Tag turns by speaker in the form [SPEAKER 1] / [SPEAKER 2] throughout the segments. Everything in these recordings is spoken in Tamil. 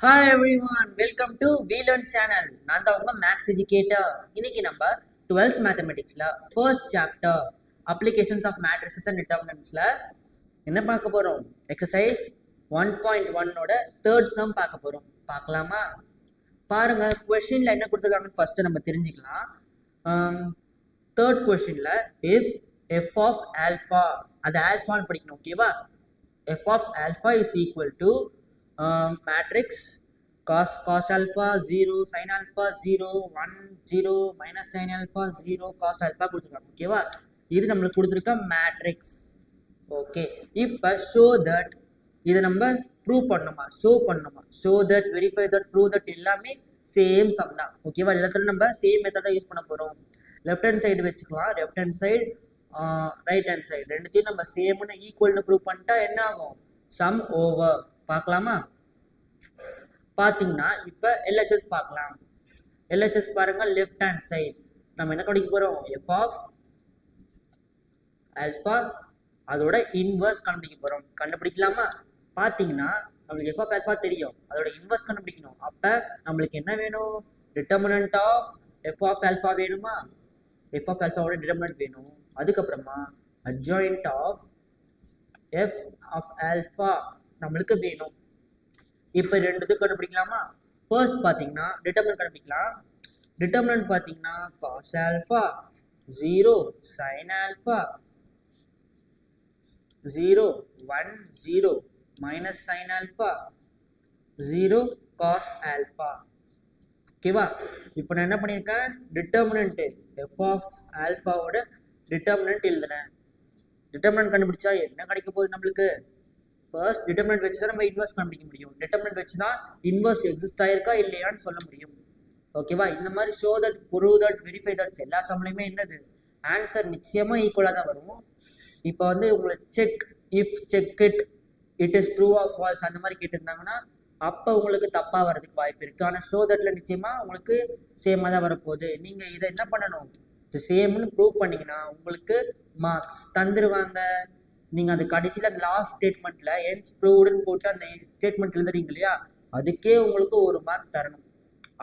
[SPEAKER 1] ஹாய் எவ்ரிவான் வெல்கம் டு வீலன் சேனல் நான் தான் உங்க மேக்ஸ் எஜுகேட்டர் இன்னைக்கு நம்ம twelfth மேத்தமெட்டிக்ஸ்ல first chapter applications of matrices and டிட்டர்மினன்ட்ஸ்ல என்ன பார்க்க போறோம்? எக்ஸசைஸ் ஒன் பாயிண்ட் ஒன்னோட தேர்ட் சம் பார்க்க போறோம். பார்க்கலாமா? பாருங்க கொஷினில் என்ன கொடுத்துருக்காங்கன்னு ஃபர்ஸ்ட் நம்ம தெரிஞ்சுக்கலாம். தேர்ட் கொஷின்ல இஃப் எஃப் ஆஃப் ஆல்ஃபா அது ஆல்ஃபான்னு படிக்கணும் ஓகேவா F of alpha is equal to matrix cos cos alpha 0 sin alpha 0 1 0 minus sin alpha 0 cos alpha கொடுத்துருக்காங்க ஓகேவா இது நம்மளுக்கு கொடுத்துருக்க மேட்ரிக்ஸ் ஓகே இப்போ ஷோ தட் இதை நம்ம ப்ரூவ் பண்ணணுமா? ஷோ பண்ணணுமா? Show that verify that prove that எல்லாமே சேம் சம் தான் ஓகேவா எல்லாத்துலையும் நம்ம சேம் மெத்தடாக யூஸ் பண்ண போகிறோம் லெஃப்ட் ஹேண்ட் சைடு வச்சுக்கலாம். Left hand side right hand side ரெண்டுத்தையும் நம்ம சேம்னு ஈக்குவல்னு ப்ரூவ் பண்ணிட்டா என்ன ஆகும்? சம் ஓவர் பார்க்கலாமா? பார்த்தீங்கன்னா இப்போ எல்ஹெச்எஸ் பார்க்கலாம். எல்ஹெச்எஸ் பாருங்க லெஃப்ட் ஹேண்ட் சைட் நம்ம என்ன கண்டுக்க போகிறோம் எஃப் ஆஃப் ஆல்ஃபா அதோட இன்வர்ஸ் கண்டுபிடிக்க போகிறோம் கண்டுபிடிக்கலாமா? பார்த்தீங்கன்னா நம்மளுக்கு எஃப் ஆஃப் ஆல்ஃபா தெரியும். அதோட இன்வர்ஸ் கண்டுபிடிக்கணும். அப்போ நம்மளுக்கு என்ன வேணும்? Determinant of F of alpha வேணுமா? எஃப் ஆஃப் ஆல்ஃபாவோட டிட்டர்மினன்ட் வேணும். அதுக்கப்புறமா adjoint of F of alpha நம்மளுக்கு வேணும். இப்போ ரெண்டு இது கண்டுபிடிக்கலாமா? ஃபர்ஸ்ட் பார்த்தீங்கன்னா டிட்டர்மினன்ட் கண்டுபிடிக்கலாம். டிட்டர்மினன்ட் பார்த்தீங்கன்னா cos alpha zero sine alpha zero one zero minus sine alpha zero cos alpha ஓகேவா இப்போ நான் என்ன பண்ணியிருக்கேன் டிட்டர்மினன்ட்டு எஃப் ஆஃப் ஆல்ஃபாவோட டிட்டர்மினன்ட் எழுதுனேன். டிட்டர்மினன்ட் கண்டுபிடிச்சா என்ன கிடைக்க போகுது நம்மளுக்கு? ஃபர்ஸ்ட் டிட்டர்மினன்ட் வச்சு தான் நம்ம இன்வெஸ்ட் கண்டுபிடிக்க முடியும். டிட்டர்மினன்ட் வச்சு தான் இன்வெஸ்ட் எக்ஸிஸ்ட் ஆயிருக்கா இல்லையான்னு சொல்ல முடியும். ஓகேவா இந்த மாதிரி show that prove that verify that's எல்லா சம்பளையுமே என்னது? ஆன்சர் நிச்சயமாக ஈக்குவலாக தான் வரும். இப்போ வந்து உங்களை check if check it it is true of false அந்த மாதிரி கேட்டிருந்தாங்கன்னா அப்போ உங்களுக்கு தப்பாக வரதுக்கு வாய்ப்பு இருக்குது ஆனால் ஷோ தட்டில் நிச்சயமாக உங்களுக்கு சேமாக தான் வரப்போகுது. நீங்கள் இதை என்ன பண்ணணும்? சேம்னு ப்ரூவ் பண்ணிங்கன்னா உங்களுக்கு மார்க்ஸ் தந்துடுவாங்க நீங்கள் அந்த கடைசியில் அந்த லாஸ்ட் ஸ்டேட்மெண்ட்டில் என்ஸ் ப்ரூவ்டுன்னு போட்டு அந்த ஸ்டேட்மெண்ட் எழுதுறீங்க இல்லையா? அதுக்கே உங்களுக்கு ஒரு மார்க் தரணும்.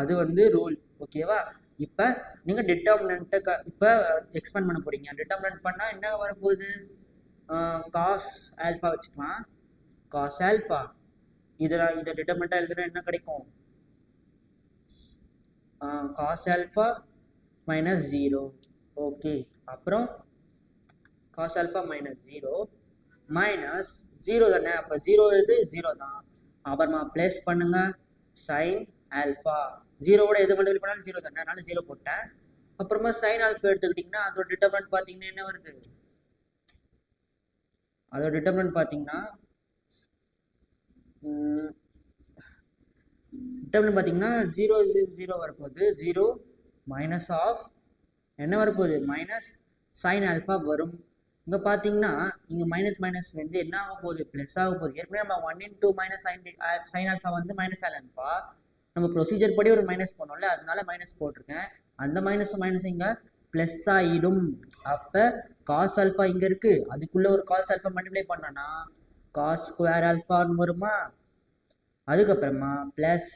[SPEAKER 1] அது வந்து ரூல் ஓகேவா இப்போ நீங்கள் டிட்டர்மினண்ட்டை க இப்போ எக்ஸ்பெண்ட் பண்ண போகிறீங்க டிட்டர்மினன்ட் பண்ணால் என்ன வரப்போகுது? காஸ் ஆல்ஃபா வச்சுக்கலாம். காஸ் ஆல்ஃபா இதில் இதை டிட்டர்மினண்ட்டாக எழுதுனா என்ன கிடைக்கும்? Cos alpha minus zero okay அப்புறம் cos alpha minus zero minus zero தானே? அப்போ ஜீரோ எழுது ஜீரோ தான். அப்புறமா ப்ளஸ் பண்ணுங்க. சைன் ஆல்ஃபா ஜீரோவோட எது மட்டும் பண்ணாலும் ஜீரோ தானே. அதனால ஜீரோ போட்டேன். அப்புறமா சைன் ஆல்ஃபா எடுத்துக்கிட்டிங்கன்னா அதோட டிட்டர்மெண்ட் பார்த்தீங்கன்னா என்ன வருது? அதோட டிட்டர்மெண்ட் பார்த்தீங்கன்னா டிட்டர்மெண்ட் பார்த்தீங்கன்னா ஜீரோ ஜீரோ வரப்போகுது. ஜீரோ மைனஸ் ஆஃப் என்ன வரப்போகுது? மைனஸ் சைன் ஆல்ஃபா வரும். இங்கே பார்த்தீங்கன்னா இங்கே மைனஸ் மைனஸ் வந்து என்ன ஆக போகுது? ப்ளஸ் ஆக போகுது. ஏற்கனவே நம்ம one in two minus sine sine alpha வந்து மைனஸ் ஆல்ஃபா நம்ம ப்ரொசீஜர் படி ஒரு மைனஸ் போனோம்ல அதனால மைனஸ் போட்டிருக்கேன். அந்த மைனஸ் மைனஸ் இங்கே ப்ளஸ் ஆகிடும் அப்போ காஸ் ஆல்ஃபா இங்கே இருக்குது அதுக்குள்ளே ஒரு காஸ் ஆல்ஃபா மல்டிப்ளை பண்ணோன்னா காஸ் ஸ்கொயர் ஆல்ஃபான்னு வருமா? அதுக்கப்புறமா plus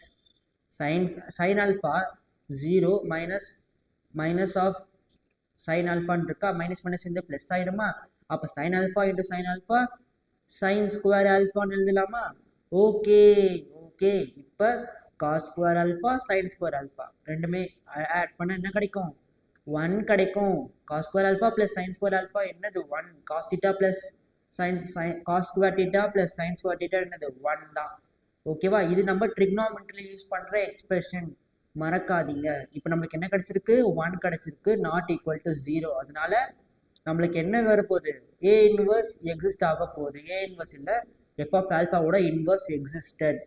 [SPEAKER 1] sine sine alpha zero minus minus of sine ஆல்ஃபான்னு இருக்கா? மைனஸ் மைனஸ் இந்த ப்ளஸ் ஆகிடுமா அப்போ sine alpha into sine alpha sine square ஆல்ஃபான்னு எழுதலாமா? ஓகே ஓகே இப்போ cos square alpha sine square alpha ரெண்டுமே ஆட் பண்ண என்ன கிடைக்கும்? ஒன் கிடைக்கும். Cos square alpha plus sine square alpha என்னது? One cos theta plus sine sine cos square theta plus sine square theta என்னது? ஒன் தான். ஓகேவா இது நம்ம ட்ரிக்னாமெண்ட்டில் யூஸ் பண்ணுற எக்ஸ்பிரஷன் மறக்காதீங்க. இப்போ நம்மளுக்கு என்ன கிடச்சிருக்கு? ஒன் கிடச்சிருக்கு. நாட் ஈக்குவல் டு ஜீரோ அதனால நம்மளுக்கு என்ன வரப்போகுது? ஏ இன்வர்ஸ் எக்ஸிஸ்ட் ஆக போகுது. ஏ இன்வர்ஸ் இல்லை. எஃப் ஆஃப் ஆல்ஃபாவோட இன்வர்ஸ் எக்ஸிஸ்டட்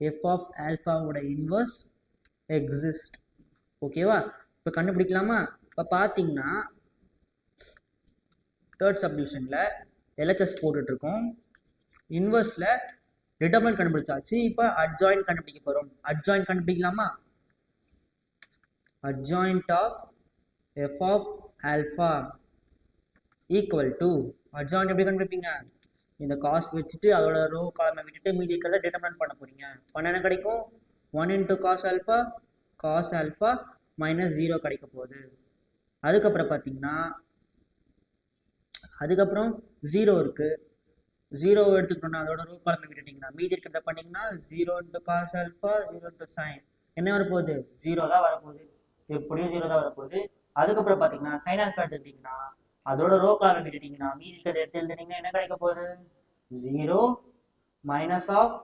[SPEAKER 1] எஃப் ஆஃப் ஆல்ஃபாவோட இன்வர்ஸ் எக்ஸிஸ்ட் ஓகேவா இப்போ கண்டுபிடிக்கலாமா? இப்போ பார்த்தீங்கன்னா தேர்ட் சப்டிவிஷனில் எல்ஹெச்எஸ் போட்டுட்ருக்கோம் இன்வர்ஸில் டிட்டர்மெண்ட் கண்டுபிடிச்சாச்சு இப்போ அட்ஜாயின் கண்டுபிடிக்க போகிறோம் adjoint கண்டுபிடிக்கலாமா? Adjoint of F of alpha equal to adjoint எப்படி கண்டுபிடிப்பீங்க? இந்த காஸ் வச்சுட்டு அதோட ரோ காலமை விட்டுட்டு மீதி இருக்கிறத டிட்டர்மினன்ட் பண்ண போறீங்க. பண்ண என்ன கிடைக்கும்? One into cos alpha cos alpha minus zero கிடைக்க போகுது. அதுக்கப்புறம் பார்த்தீங்கன்னா அதுக்கப்புறம் ஜீரோ இருக்குது ஜீரோ எடுத்துக்கிட்டோம்னா அதோட ரூ காலமை விட்டுட்டிங்கன்னா மீதி இருக்கிறத பண்ணிங்கன்னா zero into cos alpha zero into sine என்ன வரப்போகுது? ஜீரோ தான் வரப்போகுது. எப்படியும் ஜீரோ தான் வரப்போகுது. அதுக்கப்புறம் பார்த்தீங்கன்னா சைன் ஆல்ஃபா எடுத்துக்கிட்டிங்கன்னா அதோட ரோ காலம் விட்டுட்டிங்கன்னா மீதி இருக்கிறத எடுத்து எழுதுனீங்கன்னா என்ன கிடைக்க போகுது? Zero minus of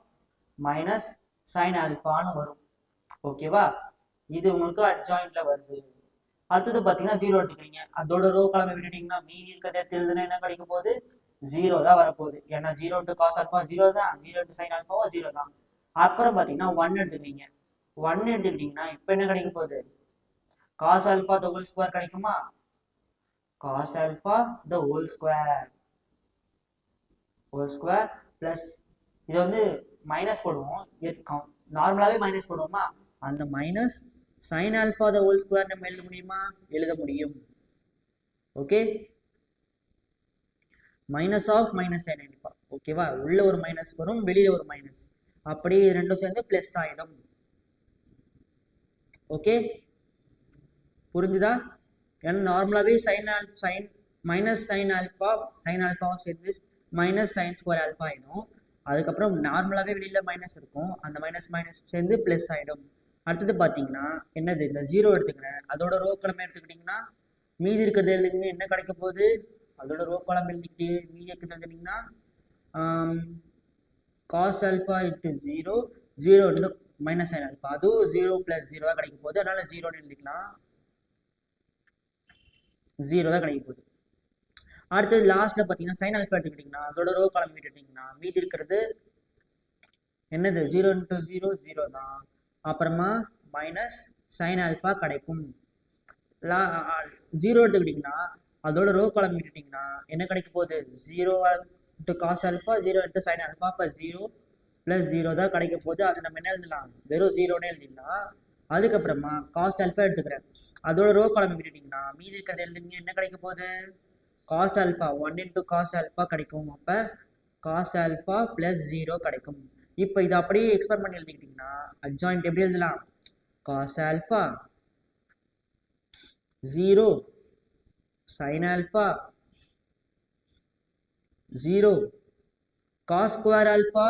[SPEAKER 1] minus sine ஆல்ஃபான்னு வரும். ஓகேவா இது உங்களுக்கு அட்ஜாயிண்ட்ல வருது. அடுத்தது பார்த்தீங்கன்னா ஜீரோ எடுத்துக்கிறீங்க. அதோட ரோ காலம் விட்டுட்டிங்கன்னா மீதி இருக்கிறத எடுத்து எழுதுனா என்ன கிடைக்க போகுது? ஜீரோ தான் வரப்போகுது. ஏன்னா zero to cos alpha zero தான் ஜீரோ டு சைன் ஆல்ஃபாவும் ஜீரோ தான். அப்புறம் பார்த்தீங்கன்னா ஒன் எடுத்துக்கிட்டீங்க ஒன் எடுத்துக்கிட்டிங்கன்னா இப்போ என்ன கிடைக்க போகுது? Cos alpha the whole square கிடைக்குமா? Cos alpha the whole square whole square plus இது வந்து மைனஸ் போடுவோம். நார்மலாகவே மைனஸ் போடுவோமா? அந்த minus sine alpha the whole square நம்ம எழுத முடியுமா? எழுத முடியும். Okay minus of minus sine alpha ஓகேவா உள்ள ஒரு மைனஸ் வரும் வெளியில ஒரு மைனஸ் அப்படியே இது ரெண்டும் சேர்ந்து ப்ளஸ் ஆயிடும். ஓகே புரிஞ்சுதா? ஏன்னா நார்மலாகவே sine all sine minus sine alpha sine ஆல்ஃபாவும் சேர்ந்து மைனஸ் சைன் ஸ்கொயர் ஆல்ஃபா ஆகிடும் அதுக்கப்புறம் நார்மலாகவே வெளியில் மைனஸ் இருக்கும். அந்த மைனஸ் மைனஸ் சேர்ந்து ப்ளஸ் ஆகிடும் அடுத்தது பார்த்தீங்கன்னா என்னது? இந்த ஜீரோ எடுத்துக்கிறேன். அதோட ரோ கிழமை எடுத்துக்கிட்டிங்கன்னா மீதி இருக்கிறது எழுதுங்க என்ன கிடைக்க போகுது? அதோட ரோ காலம் எழுதிக்கிட்டு மீதி கிட்ட வந்துட்டீங்கன்னா cos alpha into zero zero into minus sine alpha அதுவும் ஜீரோ ப்ளஸ் ஜீரோ தான் கிடைக்க போகுது. அதனால ஜீரோன்னு எழுதிக்கலாம். ஜீரோ தான் கிடைக்க போகுது. அடுத்தது லாஸ்ட்டில் பார்த்தீங்கன்னா சைன் ஆல்ஃபா எடுத்துக்கிட்டிங்கன்னா அதோட ரோ காலம் எடுத்துட்டீங்கன்னா மீதி இருக்கிறது என்னது? ஜீரோ இன்ட்டு ஜீரோ ஜீரோ தான். அப்புறமா மைனஸ் சைன் ஆல்ஃபா கிடைக்கும். லா ஜீரோ எடுத்துக்கிட்டிங்கன்னா அதோட ரோ காலம் விட்டுட்டிங்கன்னா என்ன கிடைக்க போகுது? Zero into cos alpha zero into sine alpha இப்போ ஜீரோ ப்ளஸ் ஜீரோ தான் கிடைக்க போகுது. அதை நம்ம என்ன எழுதலாம்? வெறும் ஜீரோனே எழுதிடலாம் அதுக்கப்புறமா காஸ் ஆல்ஃபா எடுத்துக்கிறேன். அதோட ரோ காலம் விட்டுட்டிங்கன்னா மீதி இருக்கிறது எழுதுனீங்க என்ன கிடைக்க போகுது? Cos alpha one into cos alpha கிடைக்கும். அப்போ காஸ் அல்ஃபா ப்ளஸ் ஜீரோ கிடைக்கும். இப்போ இதை அப்படியே எக்ஸ்பேண்ட் பண்ணி எழுதிக்கிட்டிங்கன்னா அட்ஜாயிண்ட் எப்படி எழுதலாம்? Cos alpha zero sine alpha zero cos square alpha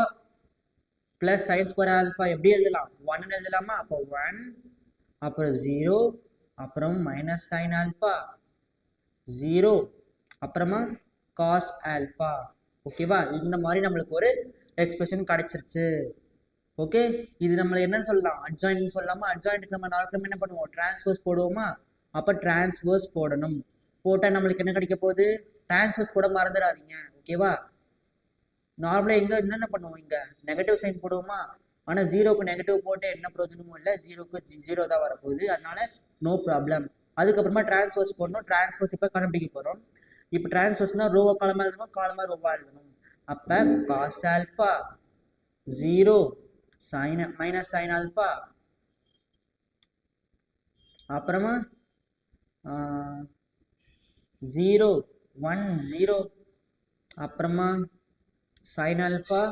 [SPEAKER 1] plus sine square alpha எப்படி எழுதலாம்? ஒன்னு எழுதலாமா? அப்போ ஒன் அப்புறம் ஜீரோ அப்புறம் மைனஸ் சைன் ஆல்ஃபா ஜீரோ அப்புறமா காஸ் ஆல்ஃபா ஓகேவா இந்த மாதிரி நம்மளுக்கு ஒரு எக்ஸ்பிரஷன் கிடச்சிருச்சு. ஓகே இது நம்ம என்னன்னு சொல்லலாம்? அட்ஜாயின்ட் சொல்லலாமா? அட்ஜாயின்ட்டுக்கு நம்ம நாளைக்கு என்ன பண்ணுவோம்? டிரான்ஸ்வர்ஸ் போடுவோமா? அப்போ டிரான்ஸ்வர்ஸ் போடணும். போட்டால் நம்மளுக்கு என்ன கிடைக்க போகுது? டிரான்ஸ்ஃபர்ஸ் கூட மறந்துடாதீங்க ஓகேவா நார்மலாக எங்கே என்னென்ன பண்ணுவோம் இங்கே? நெகட்டிவ் சைன் போடுவோமா? ஆனால் ஜீரோக்கு நெகட்டிவ் போட்டு என்ன பிரயோஜனமும் இல்லை. ஜீரோக்கு ஜீரோ தான் வரப்போகுது. அதனால நோ ப்ராப்ளம் அதுக்கப்புறமா டிரான்ஸ்ஃபர்ஸ் போடணும். டிரான்ஸ்ஃபர்ஸ் இப்போ கண்டுபிடிக்க போகிறோம் இப்போ டிரான்ஸ்ஃபர்ஸ்னால் ரோவா காலமாக எழுதணும்? காலமாக ரோவா எழுதணும். அப்போ cos alpha zero sine minus sine alpha அப்புறமா ஜீரோ ஒன் ஜீரோ. அப்புறமா sine alpha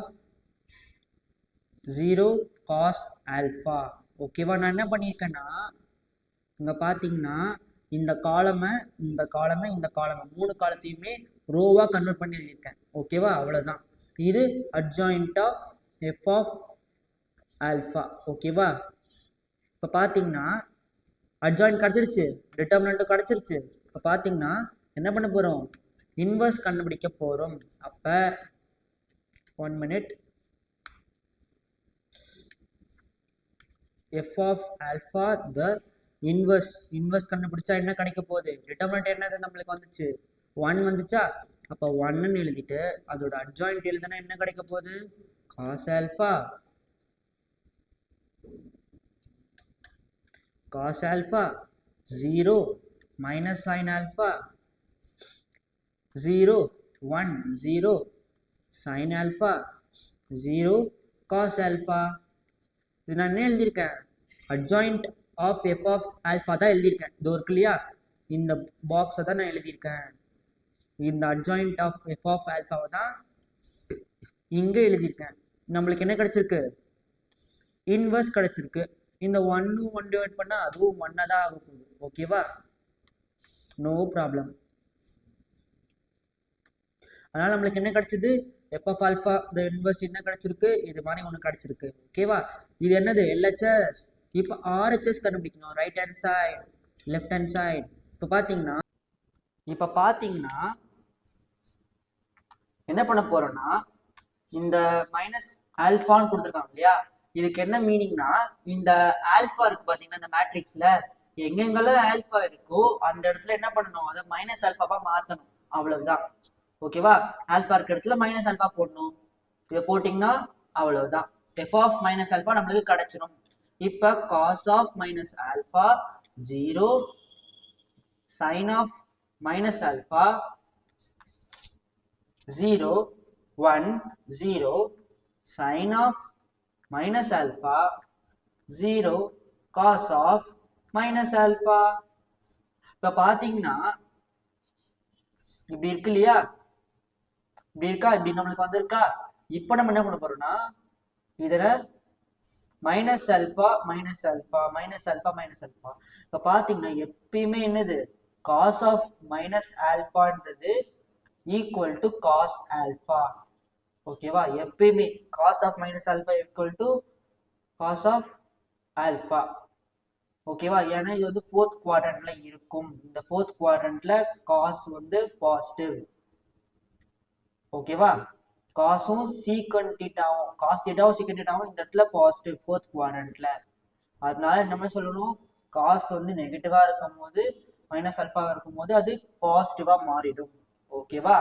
[SPEAKER 1] zero cos alpha ஓகேவா நான் என்ன பண்ணியிருக்கேன்னா இங்கே பார்த்தீங்கன்னா இந்த காலமை இந்த காலமை இந்த காலமை மூணு காலத்தையுமே ரோவாக கன்வெர்ட் பண்ணி எழுதியிருக்கேன் ஓகேவா அவ்வளோதான் இது adjoint of F of alpha ஓகேவா இப்போ பார்த்தீங்கன்னா அட்ஜாயிண்ட் கிடச்சிருச்சு. டிட்டர்மினண்ட்டும் கிடச்சிருச்சு. இப்போ பார்த்தீங்கன்னா என்ன பண்ண போகிறோம் இன்வர்ஸ் கண்டுபிடிக்க போகிறோம் அப்போ one minute F of alpha the inverse inverse கண்டுபிடிச்சா என்ன கிடைக்க போகுது? டிட்டர்மினட் என்னது நம்மளுக்கு வந்துச்சு? ஒன் வந்துச்சா? அப்போ ஒன்னு எழுதிட்டு அதோட அட்ஜாயிண்ட் எழுதுனா என்ன கிடைக்க போகுது? Cos alpha cos alpha zero minus sine alpha zero one zero sine alpha zero cos alpha இது நான் என்ன எழுதியிருக்கேன்? Adjoint of F of alpha தான் எழுதியிருக்கேன். இது இருக்கு இல்லையா? இந்த பாக்ஸை தான் நான் எழுதியிருக்கேன். இந்த அட்ஜாயிண்ட் ஆஃப் எஃப் ஆஃப் ஆல்ஃபாவை தான் இங்கே எழுதியிருக்கேன். நம்மளுக்கு என்ன கிடச்சிருக்கு? இன்வர்ஸ் கிடச்சிருக்கு. இந்த ஒன்னு ஒன் டிவைட் பண்ணால் அதுவும் ஒன்னாக தான் ஆக போகுது. ஓகேவா நோ ப்ராப்ளம் அதனால் நம்மளுக்கு என்ன கிடைச்சது? எஃப் ஆஃப் ஆல்ஃபா இந்த இன்வெர்ஸ் என்ன கிடைச்சிருக்கு? இது மாதிரி ஒன்று கிடைச்சிருக்கு. ஓகேவா இது என்னது? எல்ஹெச்எஸ் இப்போ ஆர்ஹெச்எஸ் கண்டுபிடிக்கணும். Right hand side left hand side இப்போ பார்த்தீங்கன்னா இப்போ பார்த்தீங்கன்னா என்ன பண்ண போறோம்னா இந்த மைனஸ் ஆல்ஃபான்னு கொடுத்துருக்காங்க இல்லையா? இதுக்கு என்ன மீனிங்னா இந்த ஆல்ஃபா இருக்கு பாத்தீங்கன்னா இந்த மேட்ரிக்ஸ்ல எங்கெங்கெல்லாம் ஆல்ஃபா இருக்கோ அந்த இடத்துல என்ன பண்ணணும்? அதை மைனஸ் ஆல்ஃபாவாக மாத்தணும். அவ்வளவுதான். ஓகேவா? ஆல்ஃபா இருக்க இடத்துல மைனஸ் ஆல்ஃபா போடணும். இதை போட்டிங்கன்னா அவ்வளவுதான். எஃப் ஆஃப் மைனஸ் ஆல்ஃபா நம்மளுக்கு கிடைச்சிடும் இப்போ cos of minus alpha zero sine of minus alpha zero one zero sine of minus alpha zero cos of minus alpha. இப்போ பார்த்தீங்கன்னா இப்படி இருக்கு இல்லையா? இப்படி இருக்கா? இப்படி நம்மளுக்கு வந்திருக்கா? இப்போ நம்ம என்ன பண்ண போறோம்னா இதுல minus alpha minus alpha minus alpha minus alpha இப்போ பார்த்தீங்கன்னா எப்பயுமே என்னது? காஸ் ஆஃப் மைனஸ் ஆல்ஃபான்றது ஈக்குவல் டு காஸ் ஆல்ஃபா ஓகேவா எப்பயுமே cos of minus alpha equal to cos of alpha ஓகேவா ஏன்னா இது வந்து ஃபோர்த் குவாட்ரண்ட்ல இருக்கும். இந்த ஃபோர்த் குவாட்ரண்ட்ல காஸ் வந்து பாசிட்டிவ் ஓகேவா காசும் சீக்கன் டீட்டாவும் காஸ் தீட்டாவும் சீக்கன் டீட்டாவும் இந்த இடத்துல பாசிட்டிவ் ஃபோர்த் குவாட்ரண்ட்ல அதனால நம்ம சொல்லணும்? காஸ் வந்து நெகட்டிவா இருக்கும் போது மைனஸ் அல்ஃபா இருக்கும் போது அது பாசிட்டிவா மாறிடும். ஓகேவா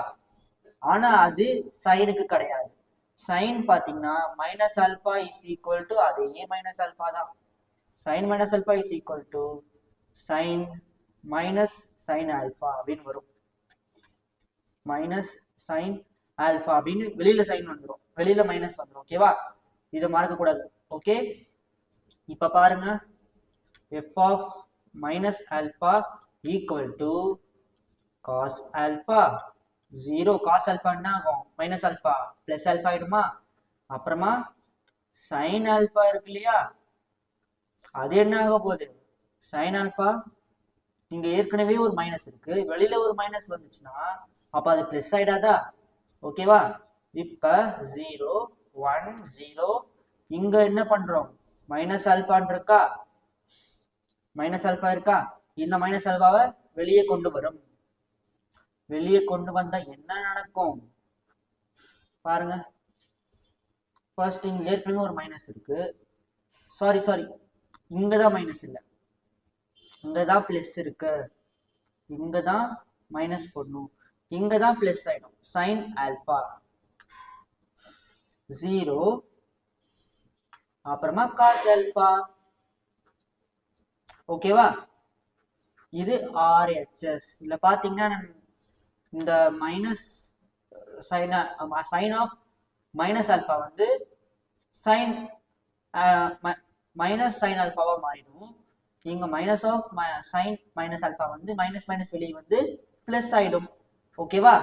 [SPEAKER 1] ஆனா அது சைனுக்கு கிடையாது. சைன் பாத்தீங்கன்னா minus alpha is equal to அதே மைனஸ் அல்ஃபா தான். Sine minus alpha is equal to sine minus sine alpha அப்படின்னு வரும். மைனஸ் சைன் ஆல்பா அப்படின்னு வெளியில சைன் வந்துடும் வெளியில மைனஸ் வந்துடும் ஓகேவா இதை மறக்க கூடாது. ஓகே இப்ப பாருங்க. F of minus alpha equal to cos alpha zero cos alpha என்ன ஆகும்? மைனஸ் ஆல்பா பிளஸ் ஆல்பா ஆயிடுமா? அப்புறமா சைன் ஆல்பா இருக்கு இல்லையா? அது என்ன ஆக போகுது? சைன் ஆல்பா இங்க ஏற்கனவே ஒரு மைனஸ் இருக்கு. வெளியில ஒரு மைனஸ் வந்துச்சுன்னா அப்ப அது பிளஸ் ஆயிடாதா? ஓகேவா? இப்ப ஜீரோ ஒன் ஜீரோ இங்க என்ன பண்றோம்? மைனஸ் அல்பான் இருக்கா? மைனஸ் அல்பா இருக்கா? இந்த மைனஸ் அல்பாவை வெளியே கொண்டு வரும். வெளியே கொண்டு வந்தா என்ன நடக்கும்? பாருங்க. ஃபர்ஸ்ட் இங்க ஏற்கனவே ஒரு மைனஸ் இருக்கு. சாரி சாரி இங்க தான் மைனஸ் இல்லை. இங்க தான் பிளஸ் இருக்கு. இங்க தான் மைனஸ் போடணும். இங்க தான் பிளஸ் ஆயிடும். சைன் ஆல்பா ஜீரோ அப்புறமா காஸ் ஆல்பா ஓகேவா இது ஆர்ஹெச்எஸ் இதுல பாத்தீங்கன்னா இந்த minus sine sine of minus alpha வந்து சைன் மைனஸ் சைன் ஆல்பாவா மாறிடும். இங்க minus of sine minus alpha வந்து மைனஸ் மைனஸ் வெளியே வந்து பிளஸ் ஆயிடும். ஓகேவா?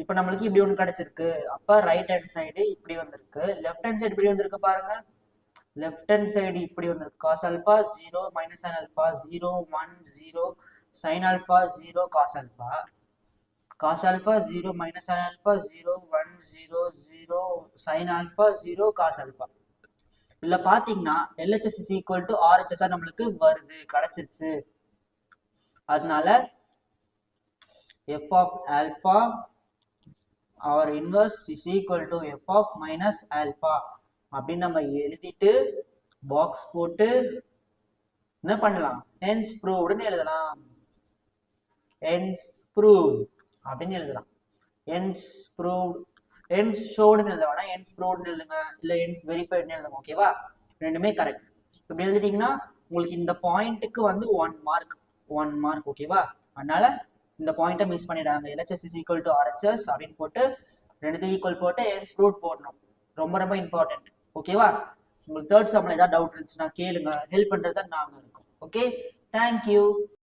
[SPEAKER 1] இப்போ நம்மளுக்கு இப்படி ஒன்று கிடைச்சிருக்கு. அப்ப ரைட் ஹேண்ட் சைடு இப்படி வந்திருக்கு. லெஃப்ட் ஹேண்ட் சைடு இப்படி வந்திருக்கு பாருங்க. லெஃப்ட் ஹேண்ட் சைடு இப்படி வந்திருக்கு. Cos alpha zero minus sine alpha zero one zero sine alpha zero cos alpha cos alpha zero minus sine alpha zero one zero zero sine alpha zero cos alpha இதில் பாத்தீங்கன்னா LHS is equal to RHS நம்மளுக்கு வருது. கிடைச்சிருச்சு. அதனால F of alpha our inverse is equal to F of minus alpha. அப்படின்னு நம்ம எழுதிட்டு பாக்ஸ் போட்டு என்ன பண்ணலாம்? ஹென்ஸ் ப்ரூவ்டுன்னு எழுதலாம். ஹென்ஸ் ப்ரூவ் அப்படின்னு எழுதலாம். ஹென்ஸ் ப்ரூவ் ஹென்ஸ் ஷோடுன்னு எழுத வேணாம் என்ஸ் ப்ரோடுன்னு எழுதுங்க. இல்லை என்ஸ் வெரிஃபைடுன்னு எழுதுங்க ஓகேவா ரெண்டுமே கரெக்ட் இப்படி எழுதிட்டீங்கன்னா உங்களுக்கு இந்த பாயிண்ட்டுக்கு வந்து ஒன் மார்க் ஒன் மார்க் ஓகேவா அதனால இந்த பாயிண்ட்டை miss பண்ணிடாங்க LHS is equal to RHS அப்படின்னு போட்டு ரெண்டுத்தையும் ஈக்குவல் போட்டு என்ஸ் ரூட் போடணும். ரொம்ப ரொம்ப இம்பார்ட்டன்ட் ஓகேவா உங்களுக்கு தேர்ட் சம்மில் ஏதாவது டவுட் இருந்துச்சுன்னா கேளுங்க. ஹெல்ப் பண்ணுறது தான் நாங்கள் இருக்கோம் ஓகே தேங்க்யூ